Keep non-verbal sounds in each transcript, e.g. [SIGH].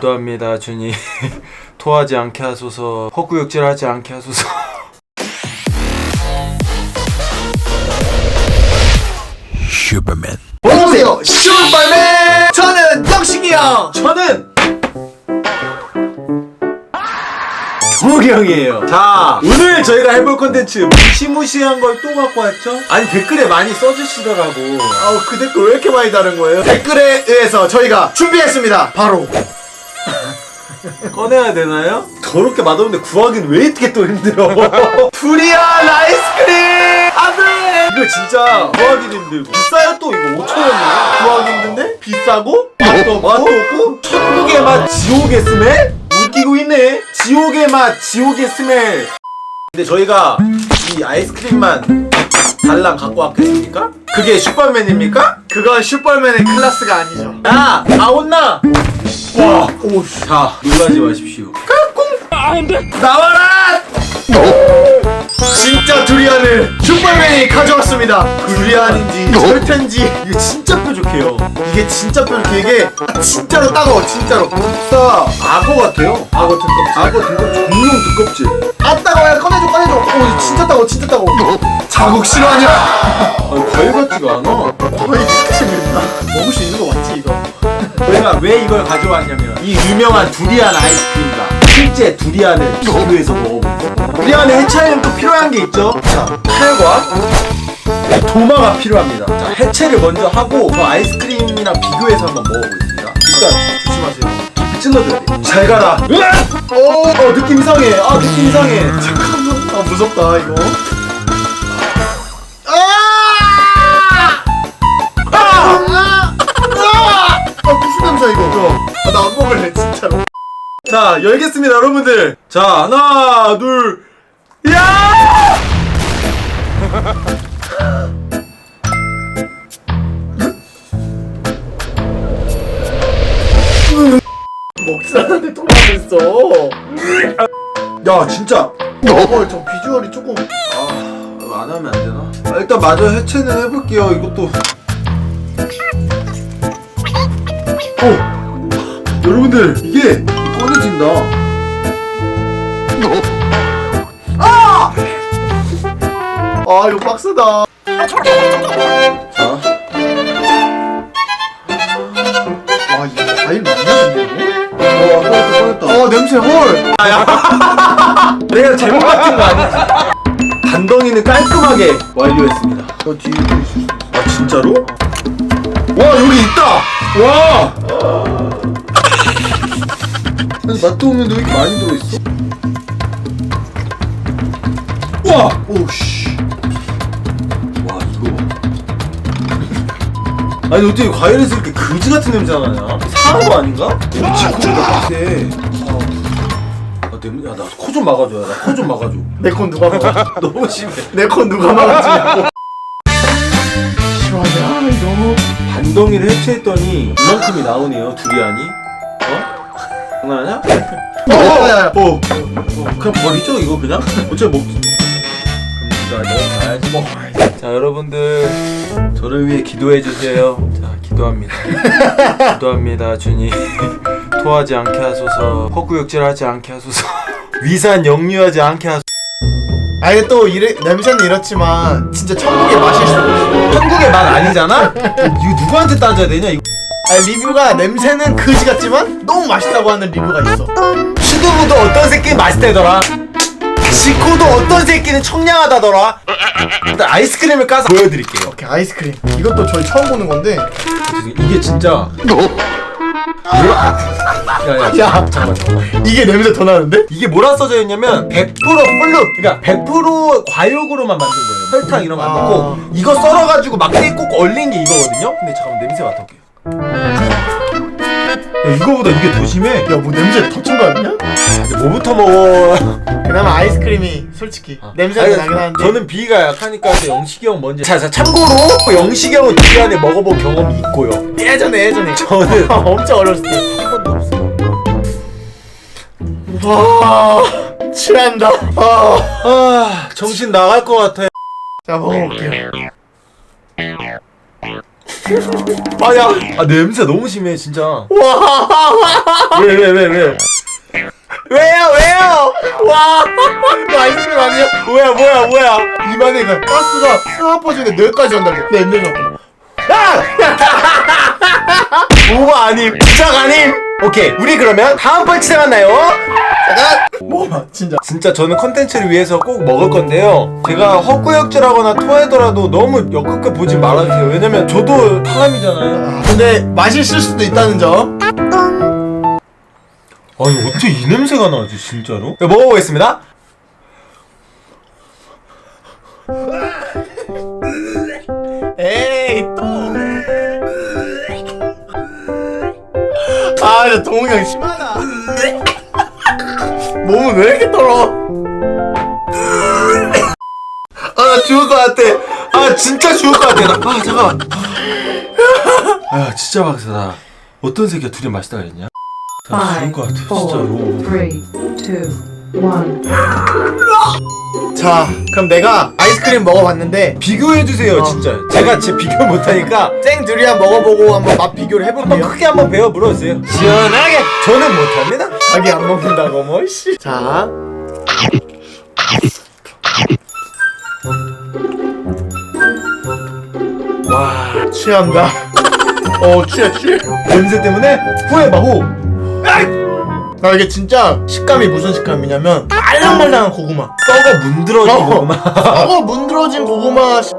기도합니다 주님. [LAUGHS] 토하지 않게 하소서 헛구역질하지 않게 하소서. 안녕하세요 슈퍼맨! 저는 영식이 형! 저는 형이에요. 자 오늘 저희가 해볼 컨텐츠 무시무시한 걸 또 갖고 왔죠? 아니 댓글에 많이 써주시더라고. 아우 그 댓글 왜 이렇게 많이 다른 거예요? 댓글에 의해서 저희가 준비했습니다. 바로 [LAUGHS] 꺼내야 되나요? 더럽게 맛없는데 구하기는 왜 이렇게 또 힘들어? [LAUGHS] 두리안 아이스크림! 안 돼! 이거 진짜 구하기도 힘들고. 비싸요 또 이거 5천원이에요. 구하기 힘든데? 비싸고? 맛도 없고? 맛도 없고? 천국의 맛 지옥의 스멜? 웃기고 있네. 지옥의 맛 지옥의 스멜. 근데 저희가 이 아이스크림만 달랑 갖고 왔겠습니까? 그게 슈퍼맨입니까? 그건 슈퍼맨의 클래스가 아니죠. 야! 다 온나? 와 오 씨 자 놀라지 마십시오. 나와라! 진짜 두리안을 슈퍼맨이 가져왔습니다. 두리안인지 절텐지 이게 진짜 뾰족해요. 이게 진짜 뾰족해 이게 진짜로 따가워 진짜로. 진짜 악어 같아요. 악어 등껍질. 악어 등껍질. 공룡 등껍질. 아 따가워 야 꺼내줘 꺼내줘. 오 진짜 따가워 진짜 따가워 자국 싫어하냐? 아니 과일 같지가 않아. 거의 이렇게 생겼다. 먹을 수 있는 거 맞지 이거? [LAUGHS] 저희가 왜 이걸 가져왔냐면 이 유명한 두리안 아이스크림과 실제 두리안을 비교해서 먹어보고 두리안의 해체에는 또 필요한 게 있죠? 자 칼과 이 도마가 필요합니다. 자 해체를 먼저 하고 그 아이스크림이랑 비교해서 한번 먹어보겠습니다. 일단 조심하세요. 깊이 찔러줘야 돼 잘 가라. 오, 어 느낌 이상해. 아 느낌 이상해. 잠깐만. 아 무섭다 이거 자 열겠습니다 여러분들 자 하나 둘 야! 먹지 않았는데 토마토 있어 야 진짜 어, 저 비주얼이 조금 아, 안 하면 안 되나? 아, 일단 마저 해체는 해볼게요. 이것도. 어, 여러분들 이게 꺼내진다. 아 이거 빡세다 자, 와 이거 과일 맞냐 근데 어, 꺼냈다, 꺼냈다. 이거? 어 냄새 헐 [LAUGHS] 내가 제목 같은 거 아니지? 단덩이는 깔끔하게 완료했습니다. 저 뒤에 또 있을 수 있어 아 진짜로? 와 여기 있다. 와. 아니 맛도 없는데 왜 이렇게 많이 들어있어? 와. 오씨 와 이거 아니 어떻게 과일에서 이렇게 그지 같은 냄새가 나냐? 거 아닌가? 빡세 아 냄새 야나 코 좀 막아줘 야 나 코 좀 막아줘 [LAUGHS] 내 건 누가 먹어 [LAUGHS] 너무 심해 내 건 누가 먹었지 시원하냐 [LAUGHS] 이거 반덩이를 해체했더니 이만큼이 나오네요 두리안이 어? 장난하냐? 어, 야, 야. 어, 어 그냥 버리죠 이거 그냥? 어차피 내가 가야지 뭐. 자 여러분들 저를 위해 기도해 주세요. 자 기도합니다. [LAUGHS] 기도합니다 주님. [LAUGHS] 토하지 않게 하소서. 헛구역질하지 않게 하소서. [LAUGHS] 위산 역류하지 않게 하소서. 아 이게 또 이래, 냄새는 이렇지만 진짜 천국의 맛일 수도 있어. 한국의 맛 아니잖아? 이거 누구한테 따져야 되냐 이거 아 리뷰가 냄새는 그지 같지만 너무 맛있다고 하는 리뷰가 있어. 수두부도 어떤 새끼는 맛있대더라. 지코도 어떤 새끼는 청량하다더라. 일단 아이스크림을 까서 보여드릴게요. 오케이 아이스크림. 이것도 저희 처음 보는 건데. 이게 진짜 야야. 야. 잠깐만 잠깐만. 이게 냄새 더 나는데? 이게 뭐라 써져 있냐면 100% 플루 그러니까 100% 과육으로만 만든 거예요. 설탕 이런 거안 아. 넣고 이거 썰어가지고 막대기 꼭 얼린 게 이거거든요. 근데 잠깐만 냄새 맡아볼게요 야 이거보다 이게 더 심해? 야 뭐 냄새 더친거 아니냐? 뭐부터 먹어. 그나마 아이스크림이 솔직히 냄새가 아니, 나긴 하는데. 저는 비가 약하니까 이제 영식이 형 먼저. 자, 자 참고로 영식이 형은 두리안에 먹어본 경험이 있고요. 예전에 예전에. 저는 [LAUGHS] 엄청 어렸을 때. 한 번도 없어요. 와 취한다. 아. 아 정신 나갈 것 같아. 자 먹어볼게요 아야 아 냄새 너무 심해 진짜. 왜 왜 왜 왜, 왜요 왜요? 와. 아이스크림 아니야? 뭐야 뭐야 뭐야? 입안에 그 가스가 스나퍼지는데 뇌까지 온다게 내 냄새 맡고. 뭐가 아님? 부작 아님? 오케이 우리 그러면 다음 만나요 잠깐 뭐 진짜 진짜 저는 컨텐츠를 위해서 꼭 먹을 건데요 제가 헛구역질하거나 토하더라도 너무 역겹게 보지 말아주세요 왜냐면 저도 사람이잖아요 아, 근데 맛있을 수도 있다는 점 아니 어떻게 이 냄새가 나지 진짜로? 네, 먹어보겠습니다 에이 또. 아, 나 동욱이 형 심하다. 몸은 왜 이렇게 떨어? 아 나 죽을 것 같아 아 진짜 죽을 것 같아 나, 아 잠깐만 아 진짜 박사다 어떤 새끼가 둘이 맛있다 그랬냐? 나 죽을 것 같아 진짜로. 자, 그럼 내가 아이스크림 먹어봤는데 비교해주세요 어. 진짜 제가 제 비교 못하니까 생 두리안 먹어보고 한번 맛 비교를 한번 해볼게요. 크게 한번 배워 물어주세요 시원하게 저는 못합니다 자기 안 먹는다고 뭐 씨. 자. 와, 취한다. 어, 취해, 취해. 냄새 때문에 후회봐 후 아, 이게 진짜 식감이 무슨 식감이냐면 말랑말랑한 고구마. 썩어 문드러진 어. 거구만 어, 문드러진 고구마. 씨.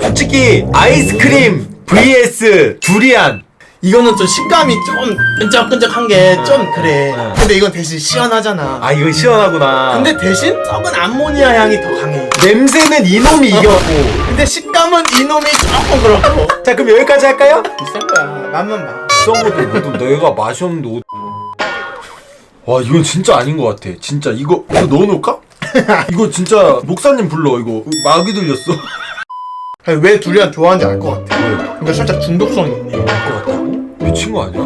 솔직히 아이스크림 vs 두리안 이거는 좀 식감이 좀 끈적끈적한 게 좀 그래. 네. 근데 이건 대신 시원하잖아. 아 이거 시원하구나 근데 대신 썩은 암모니아 향이 더 강해. 냄새는 이놈이 이겼고 근데 식감은 이놈이 조금 그렇고. 자 그럼 여기까지 할까요? 비싼 거야. 맛만 봐. 것도 뭐든 내가 맛이 없는데 옷... 와 이건 진짜 아닌 것 같아 진짜 이거 이거 넣어놓을까? [LAUGHS] 이거 진짜 목사님 불러 이거 마귀 들렸어 왜 두리안 좋아하는지 알 것 같아. 근데 살짝 중독성이 있네. 것 같다고? 미친 거 아니야?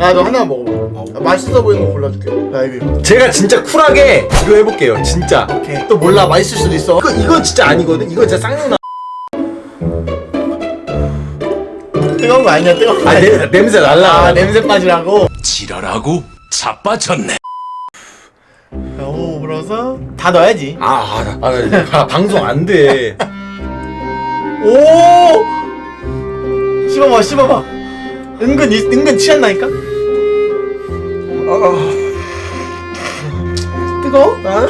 야, 너 하나 먹어봐. 아, 맛있어 보이는 거 골라줄게. 야, 이거. 제가 진짜 쿨하게 이거 해볼게요 진짜 오케이. 또 몰라. 맛있을 수도 있어. 이거, 이건 진짜 아니거든 이거 진짜 쌍욕나 뜨거운 거 아니야, 뜨거운 거 아 아니야. 냄, 냄새 날라 아, 냄새 빠지라고. 지랄하고 자빠졌네. 자, 오, 불어서 다 넣어야지. 아, 아, 아, 아, 아 방송 안 돼 [LAUGHS] 오! 씹어봐, 씹어봐. 은근, 이- 은근 취한다니까? 뜨거워? 아?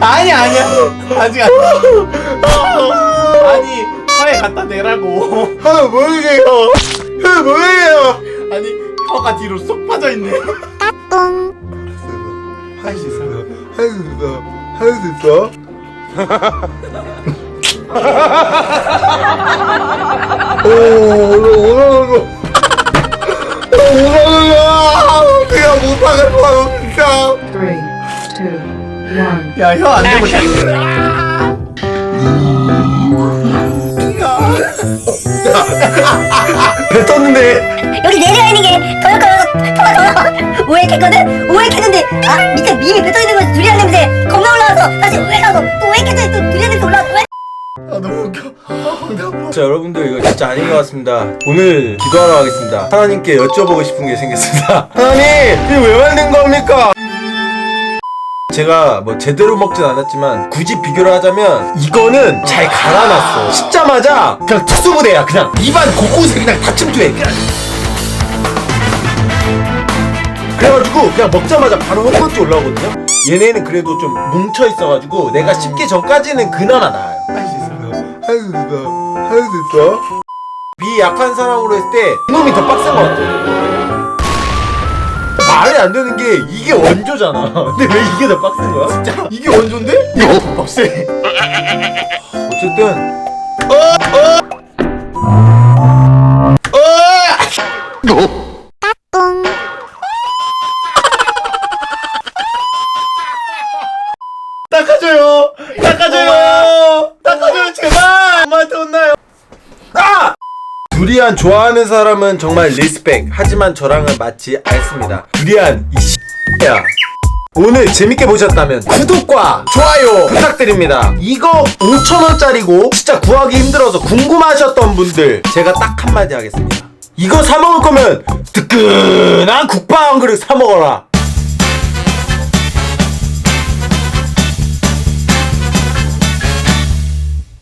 아니야, 아니야. 아직 안. 아니, 화에 갖다 대라고. 아, 뭐예요? 아, 뭐예요? 아니, 혀가 뒤로 쏙 빠져있네. 할 수 있어. 할 수 있어 할 수 있어 오, 오늘 오늘 그냥 못하겠어 진짜. Three, two, one. 야, 혀안 대고 자. 배 떴는데 여기 내려야 있는 게 더역하면서 토가 더 우액했거든? 우액했는데 아 밑에 미미 뱉어 있는 거 두리안 냄새 겁나 올라와서 다시 우액하고 또 우액했더니 또 두리안 냄새 올라와서 우액 아 너무 웃겨. 아, 나 아파. 자 여러분들 이거 진짜 아닌 것 같습니다 오늘 기도하러 가겠습니다 하나님께 여쭤보고 싶은 게 생겼습니다 [LAUGHS] 하나님 이게 왜 만든 겁니까? 제가 뭐 제대로 먹진 않았지만 굳이 비교를 하자면 이거는 잘 갈아놨어 씹자마자 그냥 특수부대야 그냥 입안 곳곳에 그냥 다 침투해 그래가지고 그냥 먹자마자 바로 헛것지 올라오거든요 얘네는 그래도 좀 뭉쳐있어가지고 내가 씹기 전까지는 그나마 나아요 할 수 있어. 할 수 있어. 할 수 있어. 비 약한 사람으로 했을 때 이놈이 더 빡센 것 같아. 말이 안 되는 게 이게 원조잖아. [LAUGHS] 근데 왜 이게 더 빡센 거야? 진짜. 이게 원조인데? 이거 더 빡세. 어쨌든 닦아줘요. 닦아줘요. 닦아줘요 제발. 엄마한테 혼나요. 아! 두리안 좋아하는 사람은 정말 리스펙. 하지만 저랑은 맞지 않습니다. 두리안 이 씨야. 오늘 재밌게 보셨다면 구독과 좋아요 부탁드립니다. 이거 5천원짜리고 진짜 구하기 힘들어서 궁금하셨던 분들 제가 딱 한마디 하겠습니다. 이거 사 먹을 거면 뜨끈한 국밥 한 그릇 사 먹어라.